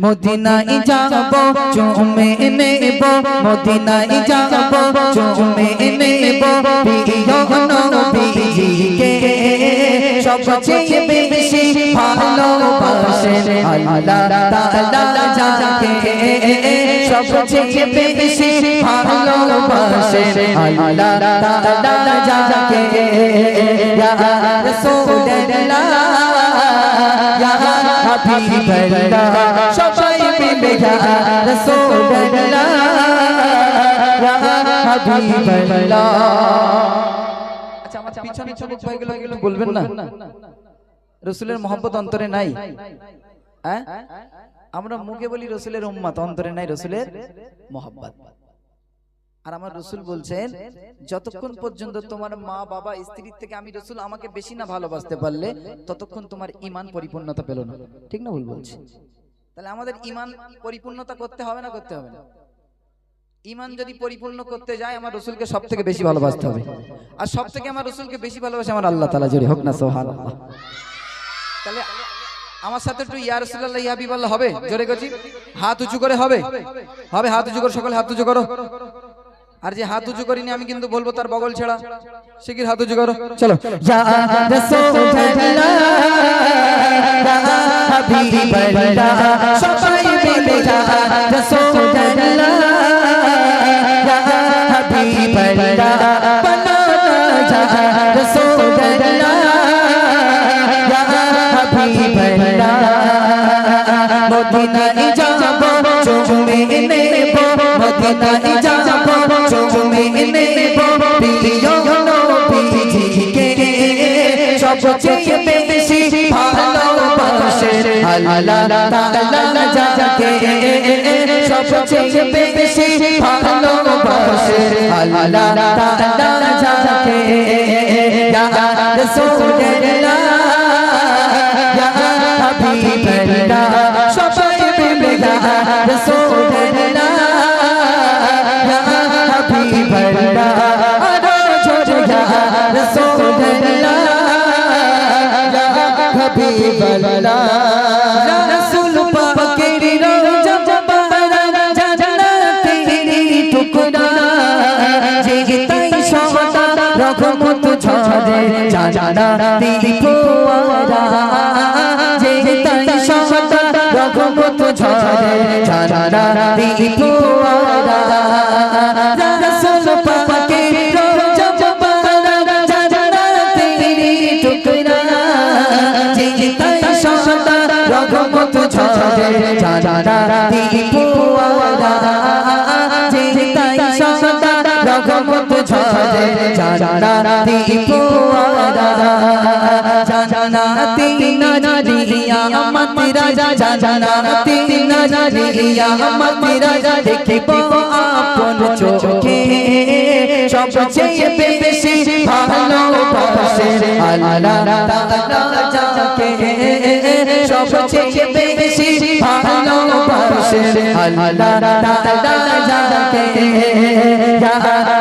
মদিনায় যাব চুমে নেব, মদিনায় যাব চুমে নেব, প্রিয় নবীজিকে। সবচেয়ে বেশি ভালোবাসেন আল্লাহ তাআলা যাকে। সবচেয়ে বেশি ভালোবাসেন আল্লাহ তাআলা যাকে। ইয়া সবাই আচ্ছা বলবেন না? রসুলের মোহাম্মত অন্তরে নাই। আমরা মুখে বলি রসুলের উম্মাত, অন্তরে নাই রসুলের মোহাম্মত আর আমার রসুল বলছেন যতক্ষণ পর্যন্ত তোমার মা বাবা স্ত্রীর থেকে আমি রসুল আমাকে বেশি না ভালোবাসতে পারলে ততক্ষণ তোমার ইমান পরিপূর্ণতা পেল না। ঠিক না ভুল বলছি? তাহলে আমাদের ইমান পরিপূর্ণতা করতে হবে না করতে হবে না। ইমান যদি পরিপূর্ণ করতে যায় আমার রসুলকে সব থেকে বেশি ভালোবাসতে হবে। আর সব থেকে আমার রসুলকে বেশি ভালোবাসে আমার আল্লাহ তালা জোরে হোক না সোহান তাহলে আমার সাথে একটু ইয়া রসুল্লাহ ইয়া বিবাল্লাহ হবে? জোরে গেছি? হাত উঁচু করে হবে। হবে হাত উঁচু করে সকলে হাত উঁচু করো। আর যে হাত উঁচু করিনি আমি কিন্তু বলব তার বগল ছেড়া। শিগগির হাত উঁচু করো। চলো। সবাই মিলে সবচেয়ে বেশি ভালোবাসেন আল্লাহ তাআলা যাকে সবচেয়ে বেশি ভালোবাসেন আল্লাহ তাআলা যাকে ইয়া রাসূলুল্লাহ ইয়া হাবিবাল্লাহ সবাই ইয়া রাসূলুল্লাহ ফোয়ারা তাই সদা রহমত ঝরে জান্নাতি ফোয়ারা রাসূল তাই সদা রহমত ঝরে জান্নাতি ঝরে জান্নাতি ফোয়ারা জান্নাতি নজরিয়া মত রাজা জান্নাতি নজরিয়া মত রাজা দেখিব আপন চোখে সবচেয়ে বেশি ভালোবাসে আল্লাহ তাআলা যাকে সবচেয়ে বেশি ভালোবাসে আল্লাহ তাআলা যাকে ইয়া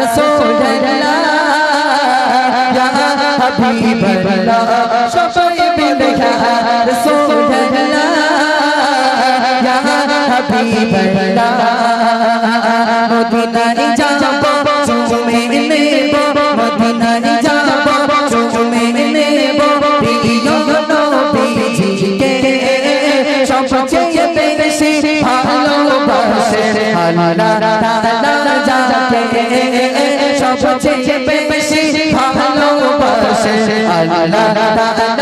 রাসূলুল্লাহ ইয়া হাবিবাল্লাহ নবীজিকে সবচেয়ে বেশি ভালোবাসে আল্লাহ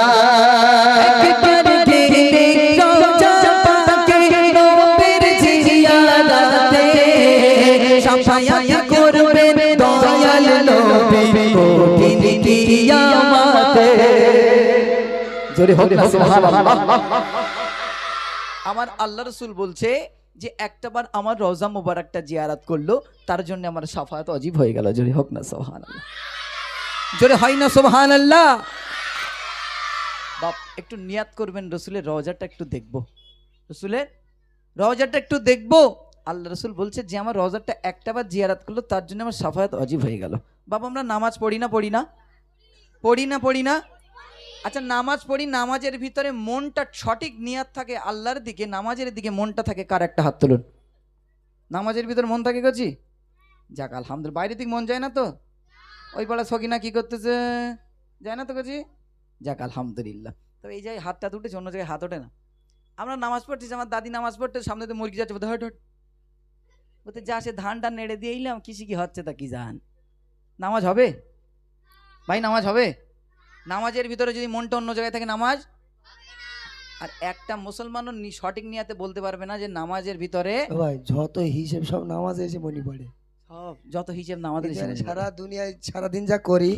জোরে হোক আমার আল্লাহ রসুল বলছে যে একটাবার আমার রওজা মুবারকটা জিয়ারাত করল তার জন্য আমার সাফায়াত অজীব হয়ে গেল। জোরে হোক না সুবহানাল্লাহ। জোরে হয় না সুবহানাল্লাহ। বাপ একটু নিয়াত করবেন রসুলের রওজাটা একটু দেখব। রসুলের রওজাটা একটু দেখব। আল্লাহ রসুল বলছে যে আমার রওজাটা একটা বার জিয়ারাত করল তার জন্য আমার সাফায়াত অজীব হয়ে গেল। বাবা আমরা নামাজ পড়ি না পড়ি না? পড়ি না পড়ি না? আচ্ছা নামাজ পড়ি, নামাজের ভিতরে মনটা সঠিক নিয়াত থাকে আল্লাহর দিকে, নামাজের দিকে মনটা থাকে কার একটা হাত তুলুন? নামাজের ভিতর মন থাকে গেছি যাক, আলহামদুলিল্লাহ, বাইরের দিক মন যায় না তো? ওই পাড়া সকিনা কি করতেছে? যায় না তো গেছি যাক, আলহামদুলিল্লাহ। তো এই জায়গায় হাতটা উঠেছে অন্য জায়গায় হাত ওঠে না। আমরা নামাজ পড়তেছি, আমার দাদি নামাজ পড়তে, সামনে তো মুরগি যাচ্ছে হট হট। বলতে যা সে ধান টান নেড়ে দিয়ে এলাম, কিসি কি হচ্ছে তা কি জান? নামাজ হবে? ভাই, নামাজ হবে? নামাজের ভিতরে যদি মনটা অন্য জায়গায় থাকে নামাজ? আর একটা মুসলমানও সঠিক নিয়াতে বলতে পারবে না যে নামাজের ভিতরে ভাই যত হিসেব সব নামাজে এসে মনে পড়ে। সব যত হিসেব হিসেবে সারা দুনিয়ায় সারাদিন যা করি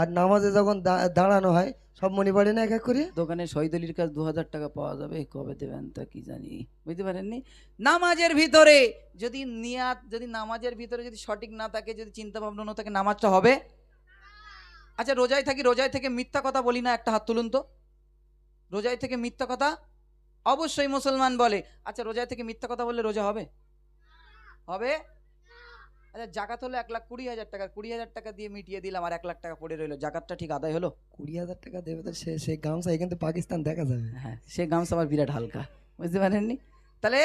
আর নামাজে যখন দাঁড়ানো হয় সব মনে পড়ে না এক এক করে? দোকানে শহীদলির কাছে দু হাজার টাকা পাওয়া যাবে কবে দেবেন তা কি জানি বুঝতে পারেননি? নামাজের ভিতরে যদি নিয়াত যদি নামাজের ভিতরে যদি সঠিক না থাকে যদি চিন্তা ভাবনা না থাকে নামাজটা হবে? আচ্ছা রোজায় থাকি রোজায় থেকে মিথ্যা কথা বলি না একটা হাত তুলুন তো। রোজায় থেকে মিথ্যা কথা? অবশ্যই মুসলমান বলে। আচ্ছা রোজায় থেকে মিথ্যা কথা বললে রোজা হবে? হবে? আচ্ছা জাকাত হলো এক লাখ কুড়ি হাজার টাকা। কুড়ি হাজার টাকা দিয়ে মিটিয়ে দিলাম আর এক লাখ টাকা পড়ে রইল। জাকাতটা ঠিক আদায় হলো? কুড়ি হাজার টাকা দেবে তো সে সেই গামছা এখান থেকে পাকিস্তান দেখা যাবে। হ্যাঁ সে গামছা আমার বিরাট হালকা। বুঝতে পারেননি? তাহলে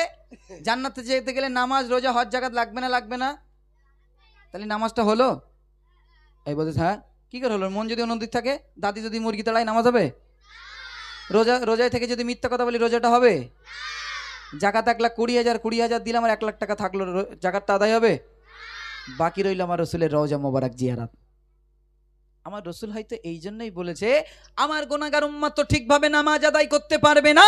জান্নাতে যেতে গেলে নামাজ রোজা হজ জাগাত লাগবে না লাগবে না? তাহলে নামাজটা হলো? এই বলতে হ্যাঁ? কি করে হলো? মন যদি অন্যদিক থাকে, দাদি যদি মুরগি তাড়ায়, নামাজ হবে? রোজা, রোজায় থেকে যদি মিথ্যা কথা বলি, রোজাটা হবে? জাকাত এক লাখ কুড়ি হাজার কুড়ি হাজার দিলাম আর এক লাখ টাকা থাকল জাকাতটা আদায় হবে? বাকি রইল আমার রসুলের রওজা মোবারক জিয়ারাত। আমার রসুল হয়তো এই জন্যই বলেছে, আমার গোনাগার উম্মাত তো ঠিকভাবে নামাজ আদায় করতে পারবে না।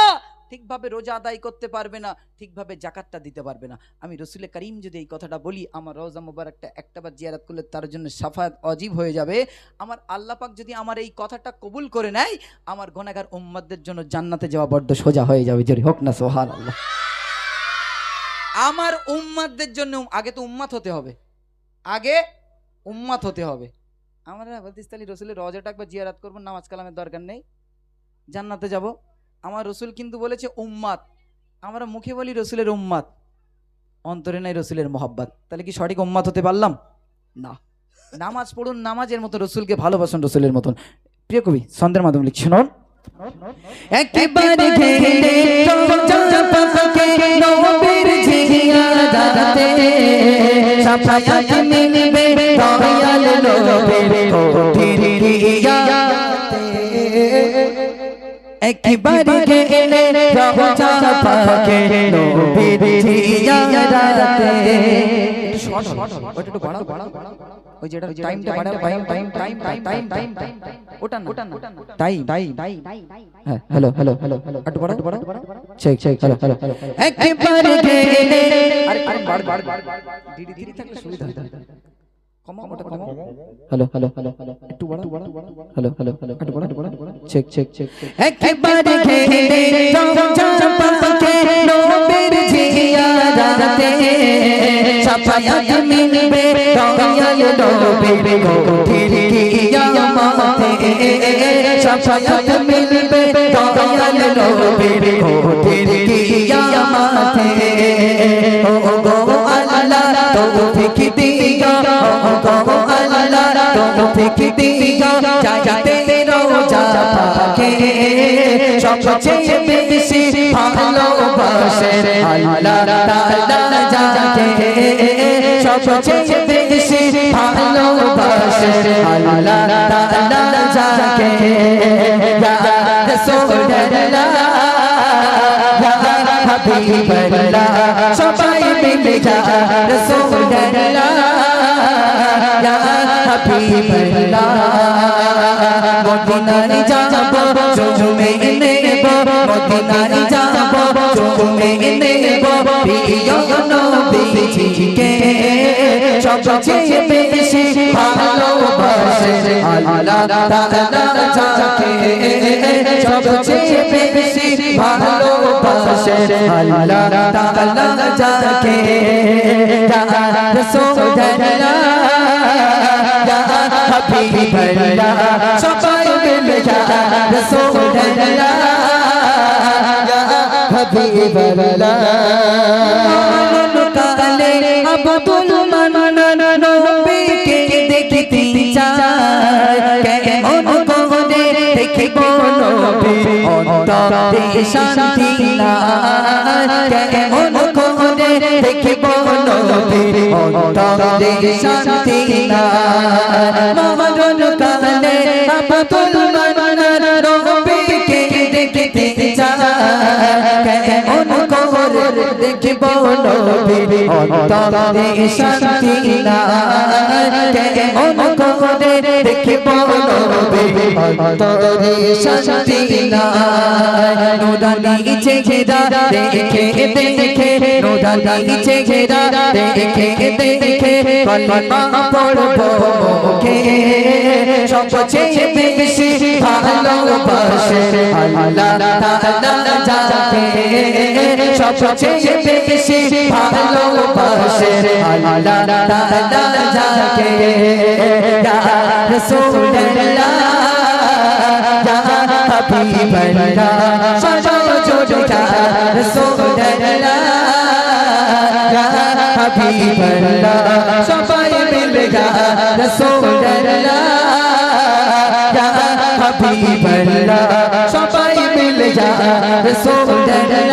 ঠিকভাবে রোজা আদায় করতে পারবে না, ঠিকভাবে জাকাতটা দিতে পারবে না। আমি রসুলের করিম যদি এই কথাটা বলি, আমার রোজা মোবারকটা একটাবার জিয়ারাত করলে তার জন্য সাফায়াত অজীব হয়ে যাবে। আমার আল্লাহ পাক যদি আমার এই কথাটা কবুল করে নেয়, আমার গোনাগার উম্মাদের জন্য জান্নাতে যাওয়া বড্ড সোজা হয়ে যাবে। যদি হোক না সোহান আল্লাহ আমার উম্মাদের জন্য আগে তো উম্মাত হতে হবে। আগে উম্মাত হতে হবে। আমরা বলতিস রসুলের রজাটা একবার জিয়ারাত করব, নামাজ কালামের দরকার নেই। জান্নাতে যাব। আমার রসুল কিন্তু বলেছে উম্মাত আমরা মুখে বলি রসুলের উম্মাত অন্তরে নাই রসুলের মোহাব্বাত তাহলে কি সঠিক উম্মাত হতে পারলাম না নামাজ পড়ুন নামাজের মতো রসুলকে ভালোবাসুন রসুলের মতন প্রিয় কবি ছন্দের মাধ্যমে লিখছি একেবারে মিলবে একেবারে ঘেরে চাপাকে নবীর জিয়াদাতে শর্ট শর্ট ওটা একটু বাড়াও বাড়াও ওই যেটা টাইমটা বাড়াও time time time time time time ওটা না ওটা না টাইম টাইম হ্যাঁ হ্যালো হ্যালো হ্যালো একটু বাড়াও একটু বাড়াও check check hello hello hello একেবারে ঘেরে আরে আরে বাড় বাড় বাড় ধীরে ধীরে থাকলে সুবিধা হয় কমাও ওটা কমাও হ্যালো হ্যালো হ্যালো একটু বাড়াও হ্যালো হ্যালো হ্যালো একটু বাড়াও চেক চেক চেক একেবারে ঘেরে চাপাকে নবীর জিয়াদাতে সাফায়াত মিলবে দয়াল নবীর কোটির কিয়ামতে। সাফায়াত মিলবে দয়াল নবীর কোটির কিয়ামতে। ও গো গো আল্লাহ তৌফিক দিগা যাইতে রোজা পাকে সবচেয়ে বেশি ভালোবাসে আল্লাহ তাআলা যাকে সবচেয়ে বেশি ভালোবাসে আল্লাহ তাআলা যাকে ইয়া রাসূলুল্লাহ হাবিবাল্লাহ সবাই মিলে যা ইয়া হাবিবাল্লাহ মদিনায় যাব চুমে নেব মদিনায় যাব চুমে নেব প্রিয় নবীজিকে। সবচেয়ে আল্লাহ শান্তি কেমন করে দেখিব নবীর অন্তরে শান্তি নাই। মরণ কালে আব্দুল মান্নান নবীকে দেখতে যায় কেমন করে দেখিব নবীর অন্তরে শান্তি কেমন করে দেখিব নবীর অন্তরে শান্তি নুরানি চেহারা দেখে দেখে, নুরানি চেহারা দেখে দেখে, কলমা পড়ব মুখে। সবচেয়ে বেশি ভালোবাসে আল্লাহ তাআলা যাকে। সবচেয়ে বেশি ভালোবাসে আল্লাহ তাআলা যাকে ইয়া রাসূলুল্লাহ ইয়া হাবিবাল্লাহ সবাই জোরে ইয়া রাসূলুল্লাহ ইয়া হাবিবাল্লাহ সবাই মিলে ইয়া রাসূলুল্লাহ ইয়া হাবিবাল্লাহ সবাই মিলে ইয়া রাসূলুল্লাহ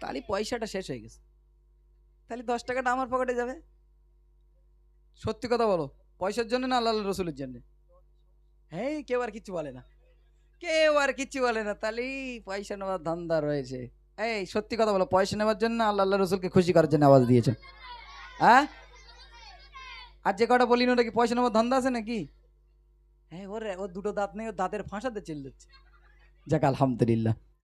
তাহলে পয়সাটা শেষ হয়ে গেছে। তাহলে দশ টাকাটা আমার পকেটে যাবে। সত্যি কথা বলো, পয়সার জন্য না আল্লাহ রসুলের জন্য? হ্যাঁ কেউ আর কিচ্ছু বলে না। কেউ আর কিচ্ছু বলে না তাহলে পয়সা নেওয়ার ধান্দা রয়েছে। এই, সত্যি কথা বলো, পয়সা নেওয়ার জন্য আল্লাহ আল্লাহ রসুলকে খুশি করার জন্য আওয়াজ দিয়েছ। হ্যাঁ? আর যে কটা বলি ওটা কি পয়সা নেওয়ার ধান্দা আছে নাকি? হ্যাঁ ওর ওর দুটো দাঁত নেই, ওর দাঁতের ফাঁসাতে চিল্লাচ্ছে। যাক, আলহামদুলিল্লাহ।